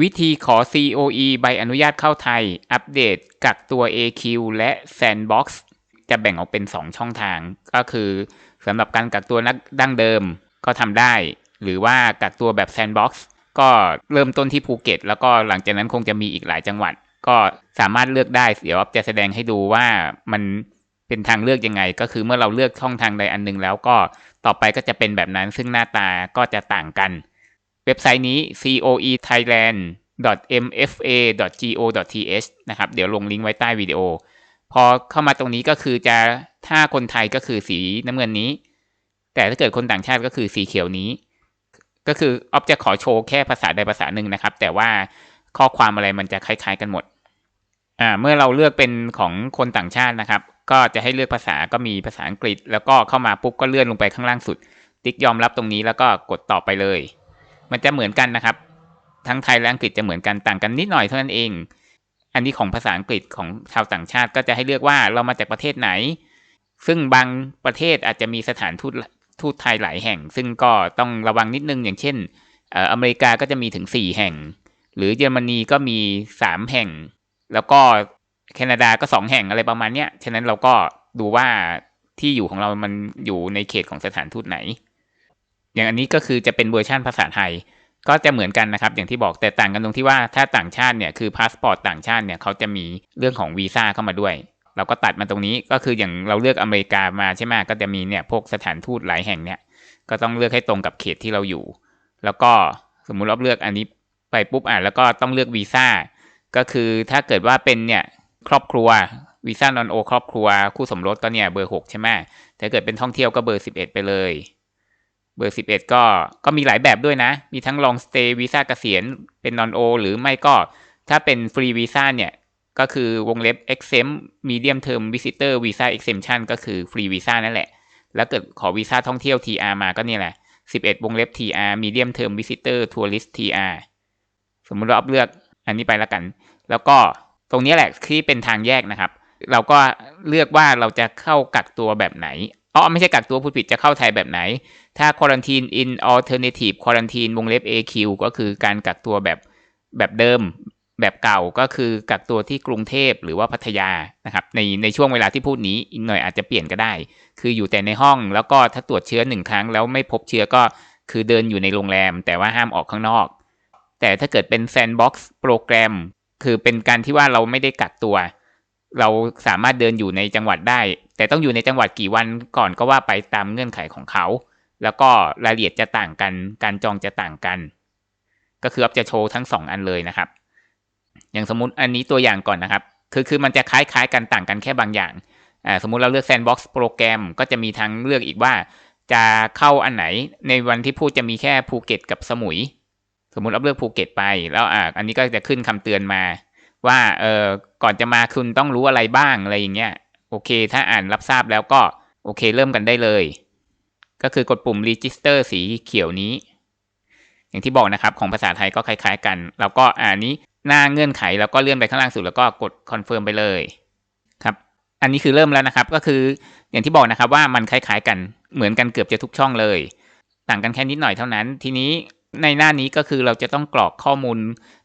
วิธีขอ COE ใบอนุญาตเข้าไทย อัปเดตกักตัว AQ และ Sandbox จะแบ่งออกเป็น 2 ช่องทาง ก็คือสำหรับการกักตัวนักดั้งเดิมก็ทำได้ หรือว่ากักตัวแบบ Sandbox ก็เริ่มต้นที่ภูเก็ต แล้วก็หลังจากนั้นคงจะมีอีกหลายจังหวัด ก็สามารถเลือกได้ เดี๋ยวจะแสดงให้ดูว่ามันเป็นทางเลือกยังไง ก็คือเมื่อเราเลือกช่องทางใดอันหนึ่งแล้วก็ต่อไปก็จะเป็นแบบนั้นซึ่งหน้าตาก็จะต่างกัน เว็บไซต์นี้ coe thailand mfa.go.th นะครับเดี๋ยวลงลิงก์ไว้ใต้วิดีโอ พอเข้ามาตรงนี้ก็คือจะถ้าคนไทยก็คือสีน้ำเงินนี้ แต่ถ้าเกิดคนต่างชาติก็คือสีเขียวนี้ ก็คือออฟจะขอโชว์แค่ภาษาใดภาษาหนึ่งนะครับ แต่ว่าข้อความอะไรมันจะคล้ายๆกันหมดอ่าเมื่อเราเลือกเป็นของคนต่างชาตินะครับ ก็จะให้เลือกภาษาก็มีภาษาอังกฤษ แล้วก็เข้ามาปุ๊บก็เลื่อนลงไปข้างล่างสุด ติ๊กยอมรับตรงนี้แล้วก็กดต่อไปเลย มันจะเหมือนกันนะครับ ทั้งไทยและอังกฤษจะเหมือนกันต่างกันนิดหน่อยเท่านั้นเอง อันนี้ของภาษาอังกฤษของชาวต่างชาติก็จะให้เลือกว่าเรามาจากประเทศไหน ซึ่งบางประเทศอาจจะมีสถานทูตทูตไทยหลายแห่ง ซึ่งก็ต้องระวังนิดนึงอย่างเช่นอเมริกาก็จะมีถึงสี่แห่ง หรือเยอรมนีก็มีสามแห่ง แล้วก็แคนาดาก็สองแห่งอะไรประมาณเนี้ย ฉะนั้นเราก็ดูว่าที่อยู่ของเรามันอยู่ในเขตของสถานทูตไหน อย่างอันนี้ก็คือจะเป็นเวอร์ชั่นภาษาไทย ก็จะเหมือนกันนะครับ อย่างที่บอกแต่ต่างกันตรงที่ว่าถ้าต่างชาติเนี่ยคือพาสปอร์ตต่างชาติเนี่ยเขาจะมีเรื่องของวีซ่าเข้ามาด้วย เราก็ตัดมาตรงนี้ก็คืออย่างเราเลือกอเมริกามาใช่ไหมก็จะมีเนี่ยพวกสถานทูตหลายแห่งเนี่ยก็ต้องเลือกให้ตรงกับเขตที่เราอยู่ แล้วก็สมมุติเราเลือกอันนี้ไปปุ๊บอะแล้วก็ต้องเลือกวีซ่าก็คือถ้าเกิดว่าเป็นเนี่ยครอบครัววีซ่านอนโอครอบครัว คู่สมรสก็เนี่ยเบอร์หกใช่ไหมถ้าเกิดเป็นท่องเที่ยวก็เบอร์สิบเอ็ดไปเลย เบอร์สิบเอ็ดก็ก็มีหลายแบบด้วยนะ มีทั้งลองสเตย์วีซ่าเกษียณเป็นนอนโอหรือไม่ก็ถ้าเป็นฟรีวีซ่าเนี่ย ก็คือวงเล็บ exempt medium term visitor visa exemption ก็คือฟรีวีซ่านั่นแหละ แล้วเกิดขอวีซ่าท่องเที่ยว TR มาก็เนี่ยแหละ 11 วงเล็บ TR medium term visitor tourist TR สมมติเราเลือกอันนี้ไปแล้วกัน แล้วก็ตรงนี้แหละที่เป็นทางแยกนะครับ เราก็เลือกว่าเราจะเข้ากักตัวแบบไหน อ๋อไม่ใช่กักตัวผู้ผิดจะเข้าไทยแบบไหน ถ้า quarantine in alternative quarantine วงเล็บ AQ ก็คือการกักตัวแบบแบบเดิมแบบเก่าก็คือกักตัวที่กรุงเทพหรือว่าพัทยานะครับในในช่วงเวลาที่พูดนี้อีกหน่อยอาจจะเปลี่ยนก็ได้ คืออยู่แต่ในห้องแล้วก็ถ้าตรวจเชื้อหนึ่งครั้งแล้วไม่พบเชื้อก็คือเดินอยู่ในโรงแรม แต่ว่าห้ามออกข้างนอก แต่ถ้าเกิดเป็น sandbox โปรแกรม คือเป็นการที่ว่าเราไม่ได้กักตัว เราสามารถเดินอยู่ในจังหวัดได้ แต่ต้องอยู่ในจังหวัดกี่วันก่อนก็ว่าไปตามเงื่อนไขของเขา แล้วก็รายละเอียดจะต่างกัน การจองจะต่างกัน ก็คืออัพจะโชว์ทั้งสองอันเลยนะครับ อย่างสมมติอันนี้ตัวอย่างก่อนนะครับ คือคือมันจะคล้ายๆกันต่างกันแค่บางอย่างอ่าสมมุติเราเลือก Sandbox โปรแกรมก็จะมีทางเลือกอีกว่า จะเข้าอันไหนในวันที่พูดจะมีแค่ภูเก็ตกับสมุย สมมุติเราเลือกภูเก็ตไป แล้วอ่าอันนี้ก็จะขึ้นคำเตือนมา ว่าเออก่อนจะมาคุณต้องรู้อะไรบ้างอะไรอย่างเงี้ย โอเค ถ้าอ่านรับทราบแล้วก็โอเค เริ่มกันได้เลย ก็คือกดปุ่ม register สีเขียวนี้ อย่างที่บอกนะครับ ของภาษาไทยก็คล้าย ๆ กัน แล้วก็อ่านนี้หน้าเงื่อนไขแล้วก็เลื่อนไปข้างล่างสุดแล้วก็กด confirm ไปเลยครับ อันนี้คือเริ่มแล้วนะครับ ก็คืออย่างที่บอกนะครับว่ามันคล้ายๆ กันเหมือนกันเกือบจะทุกช่องเลย ต่างกันแค่นิดหน่อยเท่านั้น ทีนี้ในหน้านี้ก็คือเราจะต้องกรอกข้อมูล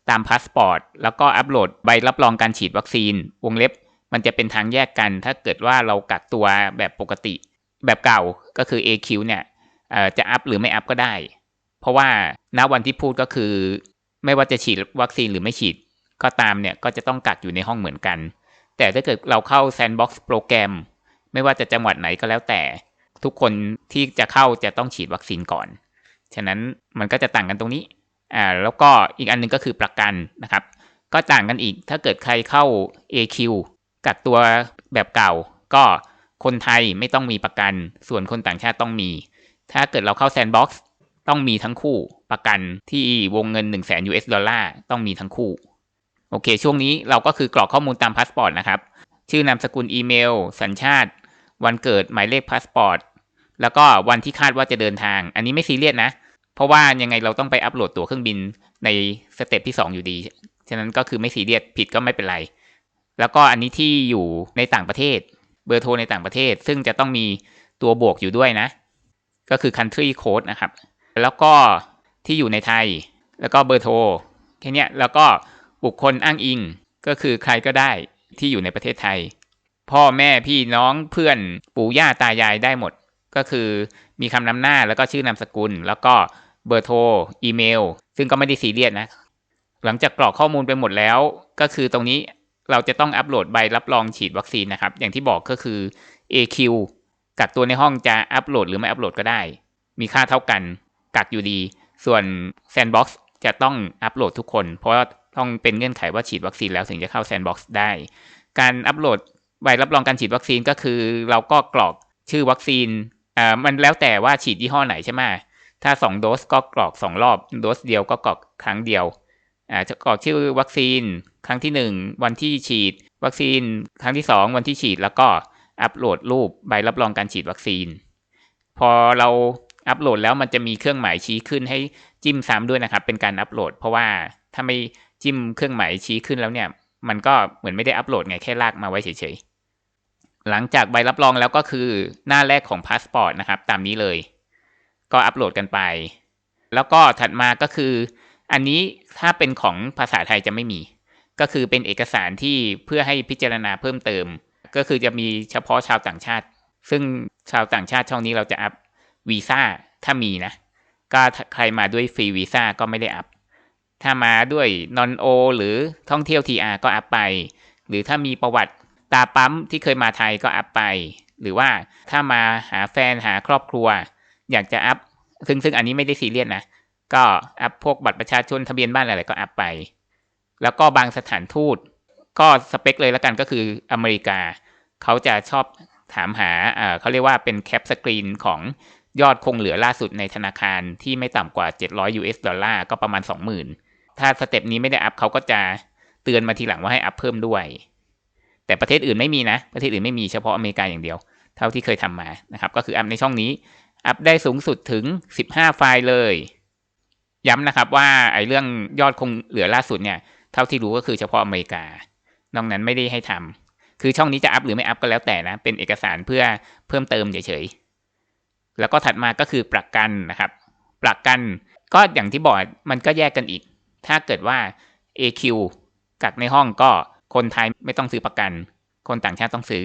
ตามพาสปอร์ตแล้วก็อัปโหลดใบรับรองการฉีดวัคซีน วงเล็บ มันจะเป็นทางแยกกัน ถ้าเกิดว่าเรากักตัวแบบปกติ แบบเก่าก็คือ AQ เนี่ยจะอัพหรือไม่อัพก็ได้ เพราะว่าณวันที่พูดก็คือ ไม่ว่าจะฉีดวัคซีนหรือไม่ฉีดก็ตามเนี่ยก็จะต้องกักอยู่ในห้องเหมือนกัน แต่ถ้าเกิดเราเข้า Sandbox โปรแกรม ไม่ว่าจะจังหวัดไหนก็แล้วแต่ ทุกคนที่จะเข้าจะต้องฉีดวัคซีนก่อน ฉะนั้นมันก็จะต่างกันตรงนี้อ่าแล้วก็อีกอันนึงก็คือประกันนะครับ ก็ต่างกันอีกถ้าเกิดใครเข้า AQ กักตัวแบบเก่า ก็คนไทยไม่ต้องมีประกัน ส่วนคนต่างชาติต้องมี ถ้าเกิดเราเข้า Sandbox ต้องมีทั้งคู่ประกันที่วงเงิน1 0 0 0 0 0 US ดอลลาร์ต้องมีทั้งคู่ โอเค ช่วงนี้เราก็คือกรอกข้อมูลตามพาสปอร์ตนะครับ ชื่อนามสกุลอีเมล สัญชาติ วันเกิดหมายเลขพาสปอร์ตแล้วก็วันที่คาดว่าจะเดินทาง อันนี้ไม่ซีเรียสนะ เพราะว่ายังไงเราต้องไปอัปโหลดตั๋วเครื่องบินในสเต็ปที่ 2 อยู่ดี ฉะนั้นก็คือไม่ซีเรียสผิดก็ไม่เป็นไร แล้วก็อันนี้ที่อยู่ในต่างประเทศ เบอร์โทรในต่างประเทศ ซึ่งจะต้องมีตัวบวกอยู่ด้วยนะ ก็คือ country code นะครับ แล้วก็ที่อยู่ในไทย แล้วก็เบอร์โทรแค่นี้แล้วก็บุคคลอ้างอิง ก็คือใครก็ได้ที่อยู่ในประเทศไทย พ่อแม่พี่น้องเพื่อนปู่ย่าตายายได้หมด ก็คือมีคำนำหน้าแล้วก็ชื่อนามสกุล แล้วก็เบอร์โทรอีเมล ซึ่งก็ไม่ได้ซีเรียสนะ หลังจากกรอกข้อมูลไปหมดแล้ว ก็คือตรงนี้ เราจะต้องอัปโหลดใบรับรองฉีดวัคซีนนะครับ อย่างที่บอกก็คือ AQ กักตัวในห้องจะอัปโหลดหรือไม่อัปโหลดก็ได้ มีค่าเท่ากัน กักอยู่ดี ส่วน Sandbox จะต้องอัปโหลดทุกคน เพราะต้องเป็นเงื่อนไขว่าฉีดวัคซีนแล้วถึงจะเข้า Sandbox ได้ การอัปโหลดใบรับรองการฉีดวัคซีนก็คือ เราก็กรอกชื่อวัคซีนอ่ามันแล้วแต่ว่าฉีดยี่ห้อไหนใช่ไหมถ้า 2 โดสก็กรอก 2 รอบ โดสเดียวก็กรอกครั้งเดียว จะกรอกชื่อวัคซีน ครั้งที่ 1 วันที่ฉีด วัคซีน ครั้งที่ 2 วันที่ฉีดแล้วก็อัปโหลดรูปใบรับรองการฉีดวัคซีน พอเราอัปโหลดแล้วมันจะมีเครื่องหมายชี้ขึ้นให้จิ้มซ้ำด้วยนะครับ เป็นการอัปโหลด เพราะว่าถ้าไม่จิ้มเครื่องหมายชี้ขึ้นแล้วเนี่ย มันก็เหมือนไม่ได้อัปโหลดไงแค่ลากมาไว้เฉยๆ หลังจากใบรับรองแล้วก็คือหน้าแรกของพาสปอร์ตนะครับ ตามนี้เลย ก็อัปโหลดกันไป แล้วก็ถัดมาก็คือ อันนี้ถ้าเป็นของภาษาไทยจะไม่มี ก็คือเป็นเอกสารที่เพื่อให้พิจารณาเพิ่มเติม ก็คือจะมีเฉพาะชาวต่างชาติ ซึ่งชาวต่างชาติช่องนี้เราจะอัพวีซ่าถ้ามีนะ ก็ใครมาด้วยฟรีวีซ่าก็ไม่ได้อัพ ถ้ามาด้วยนอนโอหรือท่องเที่ยว TR ก็อัพไป หรือถ้ามีประวัติตาปั๊มที่เคยมาไทยก็อัพไป หรือว่าถ้ามาหาแฟนหาครอบครัว อยากจะอัพซึ่งซึ่งอันนี้ไม่ได้ซีเรียสนะ ก็อัพพวกบัตรประชาชนทะเบียนบ้านอะไรก็อัพไป แล้วก็บางสถานทูต ก็สเปคเลยแล้วกันก็คืออเมริกา เขาจะชอบถามหาเขาเรียกว่าเป็นแคปสกรีนของยอดคงเหลือล่าสุดในธนาคารที่ไม่ต่ำกว่า 700 US ดอลลาร์ก็ประมาณ 20,000 ถ้าสเต็ปนี้ไม่ได้อัพเขาก็จะเตือนมาทีหลังว่าให้อัพเพิ่มด้วย แต่ประเทศอื่นไม่มีนะ ประเทศอื่นไม่มีเฉพาะอเมริกาอย่างเดียว เท่าที่เคยทำมานะครับ ก็คืออัพในช่องนี้ อัพได้สูงสุดถึง 15 ไฟล์เลย ย้ำนะครับว่าไอ้เรื่องยอดคงเหลือล่าสุดเนี่ย เท่าที่รู้ก็คือเฉพาะอเมริกา นอกนั้นไม่ได้ให้ทำคือช่องนี้จะอัพหรือไม่อัพก็แล้วแต่นะ เป็นเอกสารเพื่อเพิ่มเติมเฉยๆ แล้วก็ถัดมาก็คือประกันนะครับ ประกันก็อย่างที่บอกมันก็แยกกันอีก ถ้าเกิดว่า AQ กักในห้องก็คนไทยไม่ต้องซื้อประกัน คนต่างชาติต้องซื้อ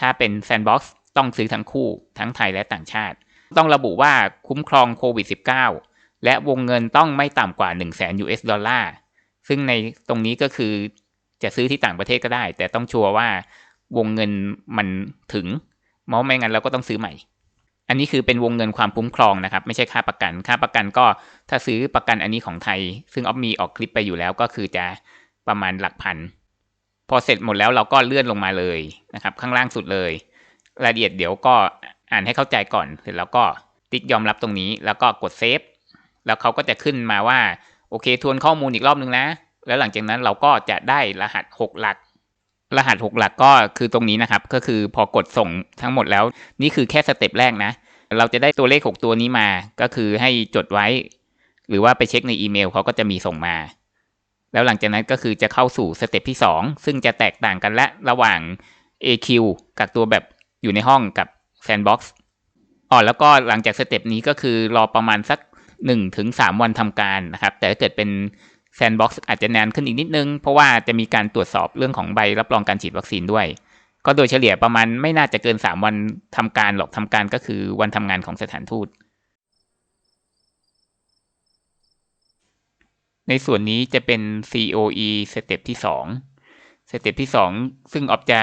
ถ้าเป็น Sandbox ต้องซื้อทั้งคู่ ทั้งไทยและต่างชาติ ต้องระบุว่าคุ้มครองโควิด -19 และวงเงินต้องไม่ต่ำกว่า 1 0 0 0 0 0 US ดอลลาร์ ซึ่งในตรงนี้ก็คือจะซื้อที่ต่างประเทศก็ได้ แต่ต้องชัวร์ว่าวงเงินมันถึงเพราะไม่งั้นเราก็ต้องซื้อใหม่ อันนี้คือเป็นวงเงินความคุ้มครองนะครับ ไม่ใช่ค่าประกัน ค่าประกันก็ถ้าซื้อประกันอันนี้ของไทย ซึ่งออฟมีออกคลิปไปอยู่แล้วก็คือจะประมาณหลักพัน พอเสร็จหมดแล้วเราก็เลื่อนลงมาเลยนะครับ ข้างล่างสุดเลย รายละเอียดเดี๋ยวก็อ่านให้เข้าใจก่อน เสร็จแล้วก็ติ๊กยอมรับตรงนี้ แล้วก็กดเซฟ แล้วเขาก็จะขึ้นมาว่าโอเคทวนข้อมูลอีกรอบนึงนะ แล้วหลังจากนั้นเราก็จะได้รหัส 6 หลัก รหัส 6 หลักก็คือตรงนี้นะครับ ก็คือพอกดส่งทั้งหมดแล้ว นี่คือแค่สเต็ปแรกนะ เราจะได้ตัวเลข 6 ตัวนี้มา ก็คือให้จดไว้ หรือว่าไปเช็คในอีเมลเขาก็จะมีส่งมา แล้วหลังจากนั้นก็คือจะเข้าสู่สเต็ปที่ 2 ซึ่งจะแตกต่างกันและระหว่าง AQ กับตัวแบบอยู่ในห้องกับ Sandbox อ๋อแล้วก็หลังจากสเต็ปนี้ก็คือรอประมาณสัก 1ถึง3วันทำการนะครับ แต่ถ้าเกิดเป็น Sandbox อาจจะนานขึ้นอีกนิดนึง เพราะว่าจะมีการตรวจสอบเรื่องของใบรับรองการฉีดวัคซีนด้วย ก็โดยเฉลี่ยประมาณไม่น่าจะเกิน 3 วันทำการหรอกทำการก็คือวันทำงานของสถานทูต ในส่วนนี้จะเป็น COE สเต็ปที่ 2สเต็ปที่ 2 ซึ่งออฟจะ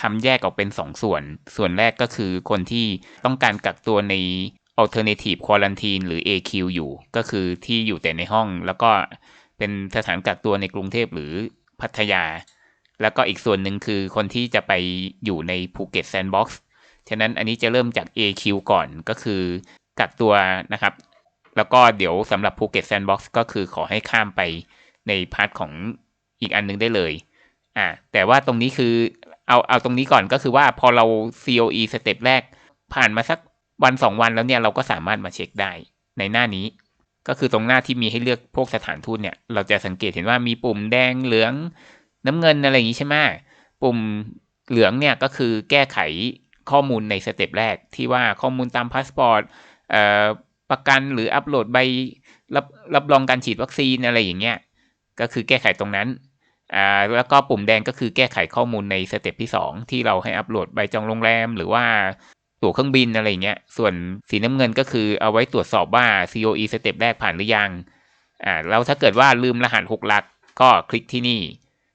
ทำแยกออกเป็น 2 ส่วน ส่วนแรกก็คือคนที่ต้องการกักตัวใน alternative quarantine หรือ AQ อยู่ ก็คือที่อยู่แต่ในห้องแล้วก็เป็นสถานกักตัวในกรุงเทพหรือพัทยา แล้วก็อีกส่วนหนึ่งคือคนที่จะไปอยู่ในภูเก็ตแซนด์บ็อกซ์ฉะนั้นอันนี้จะเริ่มจาก AQ ก่อนก็คือกักตัวนะครับ แล้วก็เดี๋ยวสำหรับภูเก็ตแซนด์บ็อกซ์ก็คือขอให้ข้ามไปในพาร์ทของอีกอันนึงได้เลย อ่า แต่ว่าตรงนี้คือเอาเอาตรงนี้ก่อนก็คือว่าพอเรา COE สเต็ปแรกผ่านมาสัก วันสองวันแล้วเนี่ยเราก็สามารถมาเช็คได้ในหน้านี้ ก็คือตรงหน้าที่มีให้เลือกพวกสถานทูตเนี่ย เราจะสังเกตเห็นว่ามีปุ่มแดงเหลือง น้ำเงินอะไรอย่างนี้ใช่ไหมปุ่มเหลืองเนี่ยก็คือแก้ไขข้อมูลในสเต็ปแรกที่ว่าข้อมูลตามพาสปอร์ตประกันหรืออัปโหลดใบรับรับรองการฉีดวัคซีนอะไรอย่างเงี้ยก็คือแก้ไขตรงนั้นอ่าแล้วก็ปุ่มแดงก็คือแก้ไขข้อมูลในสเต็ปที่สองที่เราให้อัปโหลดใบจองโรงแรม หรือว่า ตั๋วเครื่องบินอะไรเงี้ย ส่วนสีน้ำเงินก็คือเอาไว้ตรวจสอบว่า COE สเต็ปแรกผ่านหรือยัง อ่าแล้วถ้าเกิดว่าลืมรหัสหกหลักก็คลิกที่นี่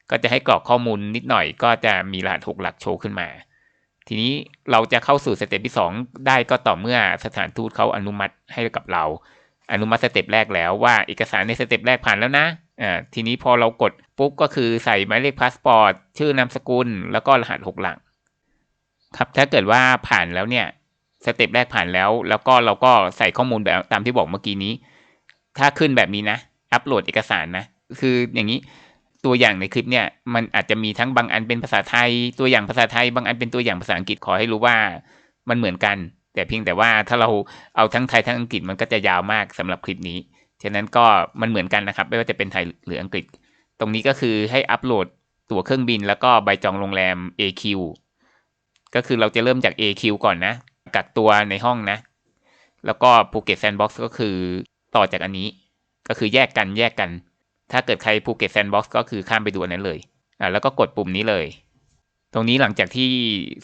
ก็จะให้กรอกข้อมูลนิดหน่อย ก็จะมีรหัสหกหลักโชว์ขึ้นมา ทีนี้เราจะเข้าสู่สเต็ปที่สองได้ก็ต่อเมื่อสถานทูตเขาอนุมัติให้กับเรา อนุมัติสเต็ปแรกแล้วว่าเอกสารในสเต็ปแรกผ่านแล้วนะอ่าทีนี้พอเรากดปุ๊บก็คือใส่หมายเลขพาสปอร์ตชื่อนามสกุล แล้วก็รหัสหกหลัก ครับถ้าเกิดว่าผ่านแล้วเนี่ยสเต็ปแรกผ่านแล้ว แล้วก็เราก็ใส่ข้อมูลแบบตามที่บอกเมื่อกี้นี้ ถ้าขึ้นแบบนี้นะ อัปโหลดเอกสารนะ คืออย่างนี้ตัวอย่างในคลิปเนี่ยมันอาจจะมีทั้งบางอันเป็นภาษาไทย ตัวอย่างภาษาไทย บางอันเป็นตัวอย่างภาษาอังกฤษขอให้รู้ว่ามันเหมือนกัน แต่เพียงแต่ว่าถ้าเราเอาทั้งไทยทั้งอังกฤษมันก็จะยาวมากสำหรับคลิปนี้ฉะนั้นก็มันเหมือนกันนะครับ ไม่ว่าจะเป็นไทยหรืออังกฤษ ตรงนี้ก็คือให้อัปโหลดตั๋วเครื่องบิน แล้วก็ใบจองโรงแรม AQ ก็คือเราจะเริ่มจาก AQ ก่อนนะ กักตัวในห้องนะ แล้วก็ Phuket Sandbox ก็คือต่อจากอันนี้ ก็คือแยกกันแยกกัน ถ้าเกิดใคร Phuket Sandbox ก็คือข้ามไปดูอันนั้นเลย อ่าแล้วก็กดปุ่มนี้เลย ตรงนี้หลังจากที่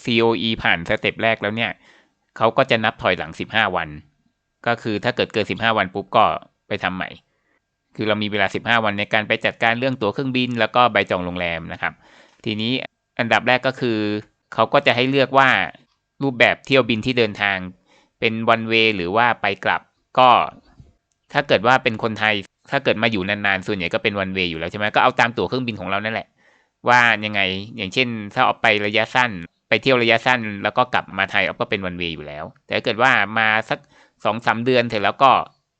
COE ผ่านสเต็ปแรกแล้วเนี่ย เขาก็จะนับถอยหลัง 15 วัน ก็คือถ้าเกิดเกิน 15 วันปุ๊บก็ไปทำใหม่ คือเรามีเวลา 15 วันในการไปจัดการเรื่องตั๋วเครื่องบิน แล้วก็ใบจองโรงแรมนะครับ ทีนี้อันดับแรกก็คือ เขาก็จะให้เลือกว่ารูปแบบเที่ยวบินที่เดินทาง เป็นวันเวหรือว่าไปกลับ ก็ถ้าเกิดว่าเป็นคนไทย ถ้าเกิดมาอยู่นานๆ ส่วนใหญ่ก็เป็นวันเวอยู่แล้วใช่ไหมก็เอาตามตั๋วเครื่องบินของเรานั่นแหละ ว่ายังไงอย่างเช่น ถ้าเอาไประยะสั้น ไปเที่ยวระยะสั้น แล้วก็กลับมาไทยเอาก็เป็นวันเวอยู่แล้ว แต่ถ้าเกิดว่ามาสักสองสาเดือนเสร็จแล้วก็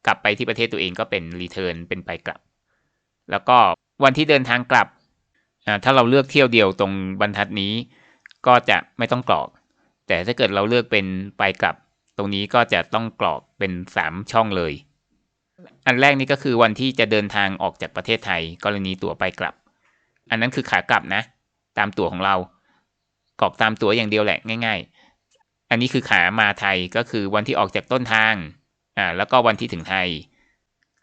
กลับไปที่ประเทศตัวเองก็เป็นรีเทิร์นเป็นไปกลับ แล้วก็วันที่เดินทางกลับถ้าเราเลือกเที่ยวเดียวตรงบรรทัดนี้ ก็จะไม่ต้องกรอก แต่ถ้าเกิดเราเลือกเป็นไปกลับ ตรงนี้ก็จะต้องกรอกเป็นสามช่องเลย อันแรกนี่ก็คือวันที่จะเดินทางออกจากประเทศไทย กรณีตั๋วไปกลับ อันนั้นคือขากลับนะ ตามตั๋วของเรา กรอกตามตั๋วอย่างเดียวแหละง่าย ๆ อันนี้คือขามาไทยก็คือวันที่ออกจากต้นทาง อ่าแล้วก็วันที่ถึงไทย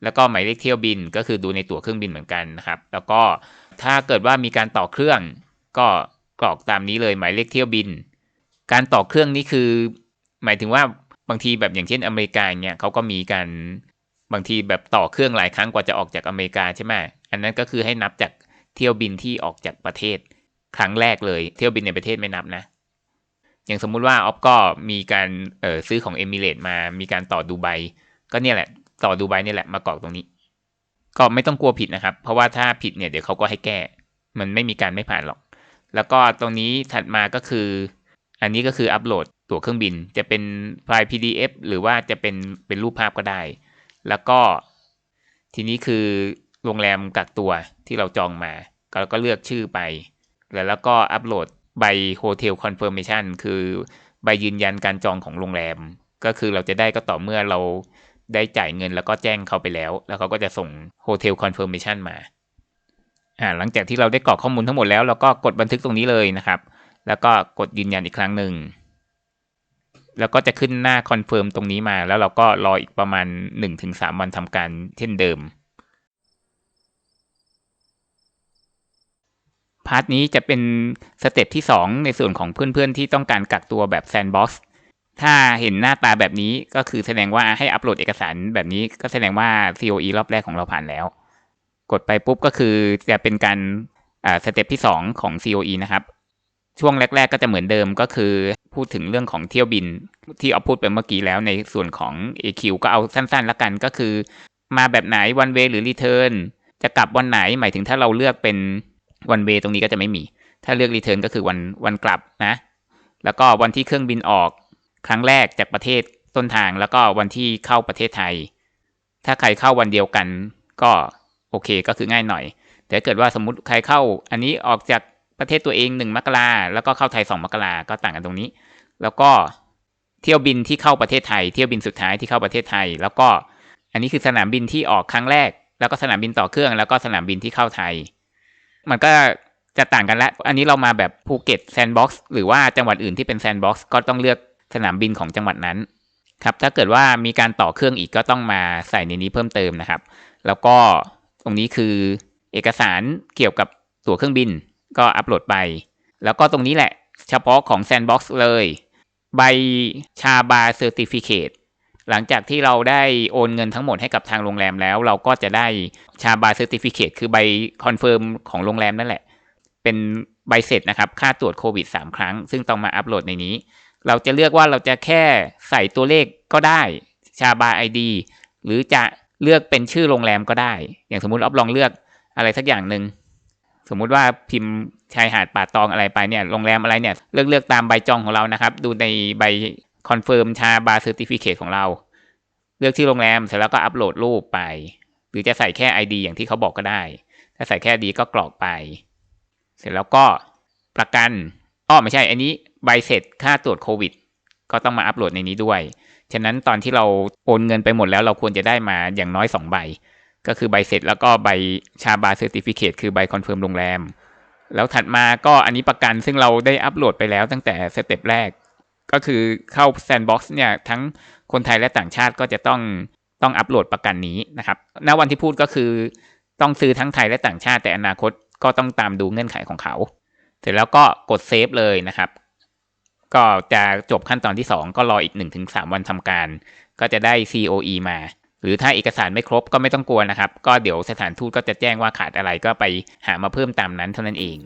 แล้วก็หมายเลขเที่ยวบินก็คือดูในตั๋วเครื่องบินเหมือนกันนะครับ แล้วก็ถ้าเกิดว่ามีการต่อเครื่อง ก็ กรอกตามนี้เลยหมายเลขเที่ยวบิน การต่อเครื่องนี่คือ หมายถึงว่าบางทีแบบอย่างเช่นอเมริกาเนี่ยเขาก็มีการบางทีแบบต่อเครื่องหลายครั้งกว่าจะออกจากอเมริกาใช่ไหมอันนั้นก็คือให้นับจากเที่ยวบินที่ออกจากประเทศ ครั้งแรกเลย เที่ยวบินในประเทศไม่นับนะ อย่างสมมุติว่าออฟก็มีการเออซื้อของเอมิเรตมา มีการต่อดูไบก็เนี่ยแหละ ต่อดูไบนี่แหละมากรอกตรงนี้ ก็ไม่ต้องกลัวผิดนะครับ เพราะว่าถ้าผิดเนี่ยเดี๋ยวเขาก็ให้แก้ มันไม่มีการไม่ผ่านหรอก แล้วก็ตรงนี้ถัดมาก็คือ อันนี้ก็คืออัปโหลดตั๋วเครื่องบิน จะเป็นไฟล์ PDF หรือว่าจะเป็นเป็นรูปภาพก็ได้ แล้วก็ทีนี้คือโรงแรมกักตัวที่เราจองมาแล้วก็เลือกชื่อไป แล้วแล้วก็อัปโหลดใบโฮเทลคอนเฟิร์มชันคือใบยืนยันการจองของโรงแรม ก็คือเราจะได้ก็ต่อเมื่อเราได้จ่ายเงินแล้วก็แจ้งเขาไปแล้ว แล้วเขาก็จะส่งโฮเทลคอนเฟิร์มชันมา อ่าหลังจากที่เราได้กรอกข้อมูลทั้งหมดแล้วเราก็กดบันทึกตรงนี้เลยนะครับ แล้วก็กดยืนยันอีกครั้งหนึ่งแล้วก็จะขึ้นหน้าคอนเฟิร์มตรงนี้มา แล้วเราก็รออีกประมาณ 1-3 วันทำการเช่นเดิม พาร์ทนี้จะเป็นสเต็ปที่ 2 ในส่วนของเพื่อนๆ ที่ต้องการกักตัวแบบแซนด์บ็อกซ์ถ้าเห็นหน้าตาแบบนี้ก็คือแสดงว่าให้อัปโหลดเอกสารแบบนี้ก็แสดงว่า COE รอบแรกของเราผ่านแล้ว กดไปปุ๊บก็คือจะเป็นการสเต็ปที่ 2 ของ COE นะครับ ช่วงแรก ๆ ก็จะเหมือนเดิมก็คือพูดถึงเรื่องของเที่ยวบิน ที่เอาพูดไปเมื่อกี้แล้วในส่วนของ AQ ก็เอาสั้นๆแล้วกันก็คือ มาแบบไหนวันเวหรือรีเทิร์นจะกลับวันไหนหมายถึงถ้าเราเลือกเป็นวันเวตรงนี้ก็จะไม่มี ถ้าเลือกรีเทิร์นก็คือวันวันกลับนะ แล้วก็วันที่เครื่องบินออกครั้งแรกจากประเทศต้นทางแล้วก็วันที่เข้าประเทศไทย ถ้าใครเข้าวันเดียวกันก็ โอเคก็คือง่ายหน่อย แต่เกิดว่าสมมติใครเข้า อันนี้ออกจากประเทศตัวเองหนึ่งมกราแล้วก็เข้าไทยสองมกราก็ต่างกันตรงนี้ แล้วก็เที่ยวบินที่เข้าประเทศไทย เที่ยวบินสุดท้ายที่เข้าประเทศไทย แล้วก็อันนี้คือสนามบินที่ออกครั้งแรก แล้วก็สนามบินต่อเครื่อง แล้วก็สนามบินที่เข้าไทย มันก็จะต่างกันล้วอันนี้เรามาแบบภูเก็ตแซนด์บ็อกซ์หรือว่าจังหวัดอื่นที่เป็นแซนด์บ็อกซ์ก็ต้องเลือกสนามบินของจังหวัดนั้นครับถ้าเกิดว่ามีการต่อเครื่องอีกก็ต้องมาใส่ในนี้เพิ่มเติมนะครับ แล้วก็ ตรงนี้คือเอกสารเกี่ยวกับตั๋วเครื่องบิน ก็อัปโหลดไป แล้วก็ตรงนี้แหละ เฉพาะของ Sandbox เลย ใบชาบาเซอร์ติฟิเคตหลังจากที่เราได้โอนเงินทั้งหมดให้กับทางโรงแรมแล้ว เราก็จะได้ชาบาเซอร์ติฟิเคตคือใบคอนเฟิร์มของโรงแรมนั่นแหละ เป็นใบเสร็จนะครับ ค่าตรวจโควิด 3 ครั้ง ซึ่งต้องมาอัปโหลดในนี้ เราจะเลือกว่าเราจะแค่ใส่ตัวเลขก็ได้ชาบาไอดีหรือจะ เลือกเป็นชื่อโรงแรมก็ได้ อย่างสมมุติออฟลองเลือกอะไรสักอย่างหนึ่งสมมุติว่าพิมพ์ชายหาดป่าตองอะไรไปเนี่ยโรงแรมอะไรเนี่ยเลือกเลือกตามใบจองของเรานะครับ ดูในใบคอนเฟิร์มชาบาร์เซอร์ติฟิเคของเรา เลือกที่โรงแรมเสร็จแล้วก็อัปโหลดรูปไป หรือจะใส่แค่ ID อย่างที่เขาบอกก็ได้ ถ้าใส่แค่ดีก็กรอกไป เสร็จแล้วก็ประกันอ้อไม่ใช่อันนี้ใบเสร็จค่าตรวจโควิด ก็ต้องมาอัปโหลดในนี้ด้วย ฉะนั้นตอนที่เราโอนเงินไปหมดแล้วเราควรจะได้มาอย่างน้อย 2 ใบ ก็คือใบเสร็จแล้วก็ใบชาบาเซอร์ติฟิเคคือใบคอนเฟิร์มโรงแรม แล้วถัดมาก็อันนี้ประกันซึ่งเราได้อัปโหลดไปแล้วตั้งแต่สเต็ปแรก ก็คือเข้า Sandbox เนี่ยทั้งคนไทยและต่างชาติก็จะต้องต้องอัปโหลดประกันนี้นะครับณวันที่พูดก็คือต้องซื้อทั้งไทยและต่างชาติแต่อนาคตก็ต้องตามดูเงื่อนไขของเขา เสร็จแล้วก็กดเซฟเลยนะครับ ก็จะจบขั้นตอนที่ 2 ก็รออีก 1-3 วันทำการ ก็จะได้ COE มา หรือถ้าเอกสารไม่ครบก็ไม่ต้องกลัวนะครับ ก็เดี๋ยวสถานทูตก็จะแจ้งว่าขาดอะไรก็ไปหามาเพิ่มตามนั้นเท่านั้นเอง